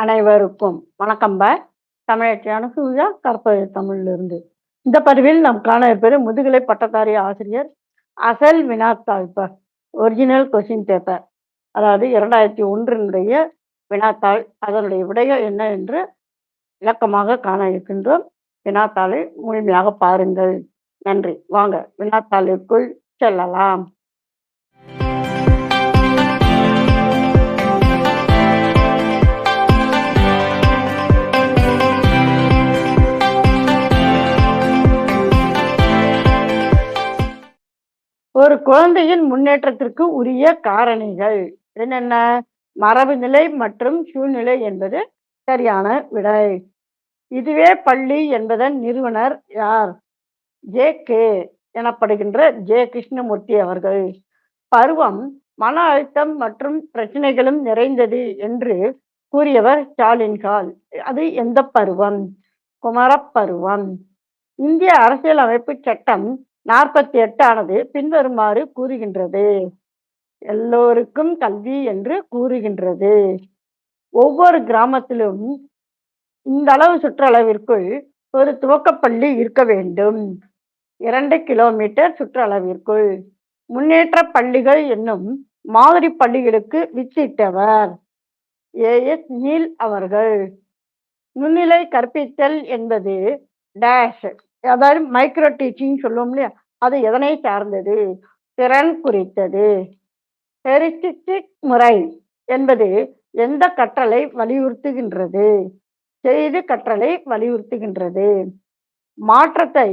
அனைவருக்கும் வணக்கம் ப. தமிழற்றியான சூர்யா கற்பது தமிழிலிருந்து. இந்த பதிவில் நாம் காண இருப்பது முதுகலை பட்டதாரி ஆசிரியர் அசல் வினாத்தாள் இப்ப ஒரிஜினல் கொஸ்டின் பேப்பர் அதாவது இரண்டாயிரத்தி ஒன்றினுடைய வினாத்தாள் அதனுடைய விடைகள் என்ன என்று விளக்கமாக காண இருக்கின்றோம். வினாத்தாளை முழுமையாக பாருங்கள். நன்றி. வாங்க வினாத்தாளுக்குள் செல்லலாம். குழந்தையின் முன்னேற்றத்திற்கு உரிய காரணிகள் என்னென்ன? மரபுநிலை மற்றும் சூழ்நிலை என்பது சரியான விடை. இதுவே பள்ளி என்பதன் நிறுவனர் யார்? ஜே. கே. எனப்படுகின்ற ஜே. கிருஷ்ணமூர்த்தி அவர்கள். பருவம் மன அழுத்தம் மற்றும் பிரச்சனைகளும் நிறைந்தது என்று கூறியவர் ஸ்டாலின்கால் அது எந்த பருவம்? குமரப்பருவம். இந்திய அரசியலமைப்பு சட்டம் நாற்பத்தி எட்டானது பின்வருமாறு கூறுகின்றது. எல்லோருக்கும் கல்வி என்று கூறுகின்றது. ஒவ்வொரு கிராமத்திலும் இந்த அளவு சுற்றளவிற்குள் ஒரு துவக்கப்பள்ளி இருக்க வேண்டும். இரண்டு கிலோமீட்டர் சுற்றளவிற்குள். முன்னேற்ற பள்ளிகள் என்னும் மாதிரி பள்ளிகளுக்கு வித்திட்டவர் ஏ. எஸ். நீல் அவர்கள். நுண்ணிலை கற்பித்தல் என்பது டேஷ் அதாவது மைக்ரோ டீச்சிங் சொல்லுவோம் இல்லையா? அது எதனை சார்ந்தது? திறன் குறித்தது. ஹெரிஸ்டிக் முறை என்பது எந்த கற்றலை வலியுறுத்துகின்றது? செய்து கற்றலை வலியுறுத்துகின்றது. மாற்றத்தை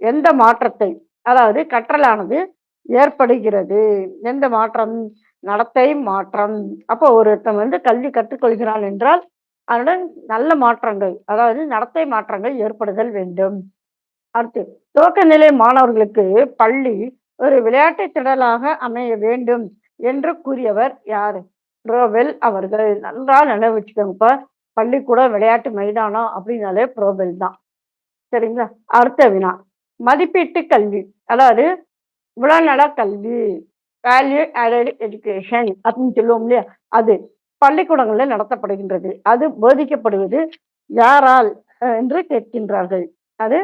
எந்த மாற்றத்தை அதாவது கற்றலானது ஏற்படுகிறது. எந்த மாற்றம்? நடத்தை மாற்றம். அப்போ ஒருத்தன் வந்து கல்வி கற்றுக்கொள்கிறான் என்றால் அதனுடன் நல்ல மாற்றங்கள் அதாவது நடத்தை மாற்றங்கள் ஏற்படுதல் வேண்டும். அடுத்து துவக்க நிலை மாணவர்களுக்கு பள்ளி ஒரு விளையாட்டு திடலாக அமைய வேண்டும் என்று கூறியவர் யார்? ப்ரோவெல் அவர்கள். நன்றாக நினைவு இப்போ பள்ளிக்கூட விளையாட்டு மைதானம் அப்படின்னாலே புரோபெல் தான். சரிங்களா? அடுத்த வினா. மதிப்பீட்டு கல்வி. அதாவது உடல்நல கல்வி. வேல்யூ ஆடட் எஜுகேஷன் அப்படின்னு சொல்லுவோம் இல்லையா? அது பள்ளிக்கூடங்களில் நடத்தப்படுகின்றது. அது போதிக்கப்படுவது யாரால் என்று கேட்கின்றார்கள். அது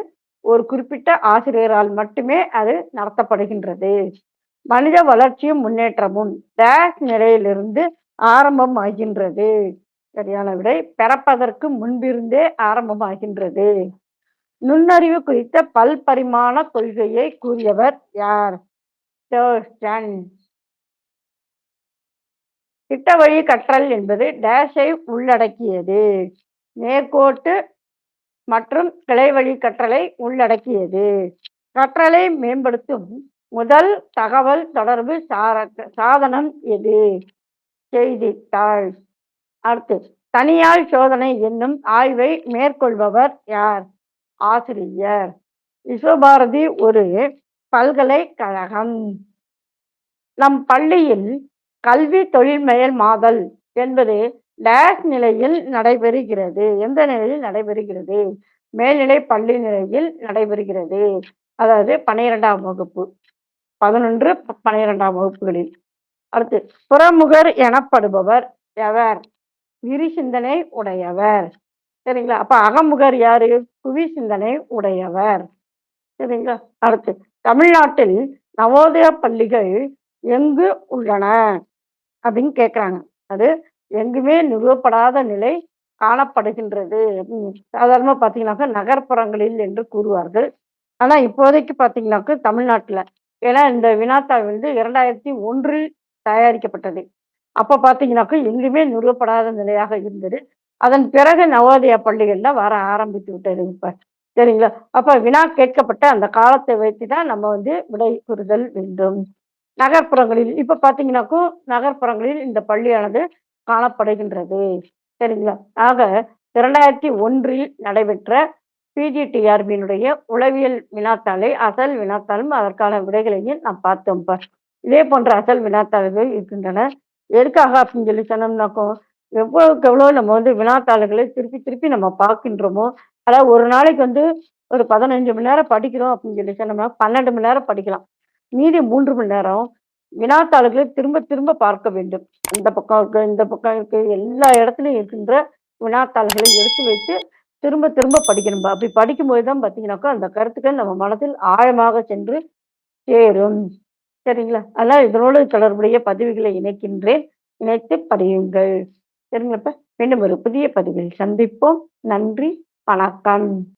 ஒரு குறிப்பிட்ட ஆசிரியரால் மட்டுமே அது நடத்தப்படுகின்றது. மனித வளர்ச்சியும் முன்னேற்றமும் டேஷ் நிலையிலிருந்து ஆரம்பம் ஆகின்றது சரியான விடை. பிறப்பதற்கு முன்பிருந்தே ஆரம்பமாகின்றது. நுண்ணறிவு குறித்த பல்பரிமாண கொள்கையை கூறியவர் யார்? திட்ட வழி கற்றல் என்பது டேஷை உள்ளடக்கியது. நேர்கோட்டு மற்றும் கிளைவழி கற்றலை உள்ளடக்கியது. கற்றலை மேம்படுத்தும் முதல் தகவல் தொடர்பு சாதனம் எது? செய்தித்தாள். அடுத்து தனியார் சோதனை என்னும் ஆய்வை மேற்கொள்பவர் யார்? ஆசிரியர். விஸ்வபாரதி ஒரு பல்கலைக்கழகம். நம் பள்ளியில் கல்வி தொழில்மயல் மாதல் என்பது டேஷ் நிலையில் நடைபெறுகிறது. எந்த நிலையில் நடைபெறுகிறது? மேல்நிலை பள்ளி நிலையில் நடைபெறுகிறது. அதாவது பனிரெண்டாம் வகுப்பு. பதினொன்று பனிரெண்டாம் வகுப்புகளில். அடுத்து புறமுகர் எனப்படுபவர் எவர்? விரி சிந்தனை உடையவர். சரிங்களா? அப்ப அகமுகர் யாரு? புவி சிந்தனை உடையவர். சரிங்களா? அடுத்து தமிழ்நாட்டில் நவோதய பள்ளிகள் எங்கு உள்ளன? அப்படின்னு கேட்குறாங்க அது எங்குமே நிறுவப்படாத நிலை காணப்படுகின்றது. சாதாரணமாக பார்த்தீங்கன்னாக்கா நகர்ப்புறங்களில் என்று கூறுவார்கள். ஆனால் இப்போதைக்கு பார்த்தீங்கன்னாக்கா தமிழ்நாட்டில். ஏன்னா இந்த வினாத்தாள் வந்து இரண்டாயிரத்தி ஒன்றில் தயாரிக்கப்பட்டது. அப்போ பார்த்தீங்கன்னாக்கா எங்குமே நிறுவப்படாத நிலையாக இருந்தது. அதன் பிறகு நவோதயா பள்ளிகளில் வர ஆரம்பித்து விட்டது இப்போ. சரிங்களா? அப்போ வினா கேட்கப்பட்ட அந்த காலத்தை வைத்து தான் நம்ம வந்து விடை கூறுதல் வேண்டும். நகர்ப்புறங்களில் இப்போ பார்த்தீங்கன்னாக்கும் நகர்ப்புறங்களில் இந்த பள்ளியானது காணப்படுகின்றது. சரிங்களா? ஆக இரண்டாயிரத்தி ஒன்றில் நடைபெற்ற பிஜிடிஆர்பியினுடைய உளவியல் வினாத்தாளை அசல் வினாத்தாளும் அதற்கான விடைகளையும் நாம் பார்த்தோம் இதே போன்ற அசல் வினாத்தாள்கள் இருக்கின்றன. எதுக்காக அப்படின்னு சொல்லி சொன்னோம்னாக்கோ எவ்வளவுக்கு எவ்வளோ நம்ம வந்து வினாத்தாள்களை திருப்பி திருப்பி நம்ம பார்க்கின்றோமோ அதாவது ஒரு நாளைக்கு வந்து ஒரு பதினஞ்சு மணி நேரம் படிக்கிறோம் அப்படின்னு சொல்லி சொன்னோம்னா பன்னெண்டு மணி நேரம் படிக்கலாம். மீதி மூன்று மணி நேரம் வினாத்தாள்களை திரும்ப திரும்ப பார்க்க வேண்டும். இந்த பக்கம் இருக்கு இந்த பக்கம் இருக்கு எல்லா இடத்துலையும் இருக்கின்ற வினாத்தாள்களை எடுத்து வைத்து திரும்ப திரும்ப படிக்கணும். அப்படி படிக்கும்போது தான் பார்த்தீங்கன்னாக்கா அந்த கருத்துக்கள் நம்ம மனதில் ஆழமாக சென்று சேரும். சரிங்களா? அதனால் இதனோடு தொடர்புடைய பதிவுகளை இணைக்கின்றேன். இணைத்து படியுங்கள். சரிங்களப்ப மீண்டும் ஒரு புதிய பதிவில் சந்திப்போம். நன்றி. வணக்கம்.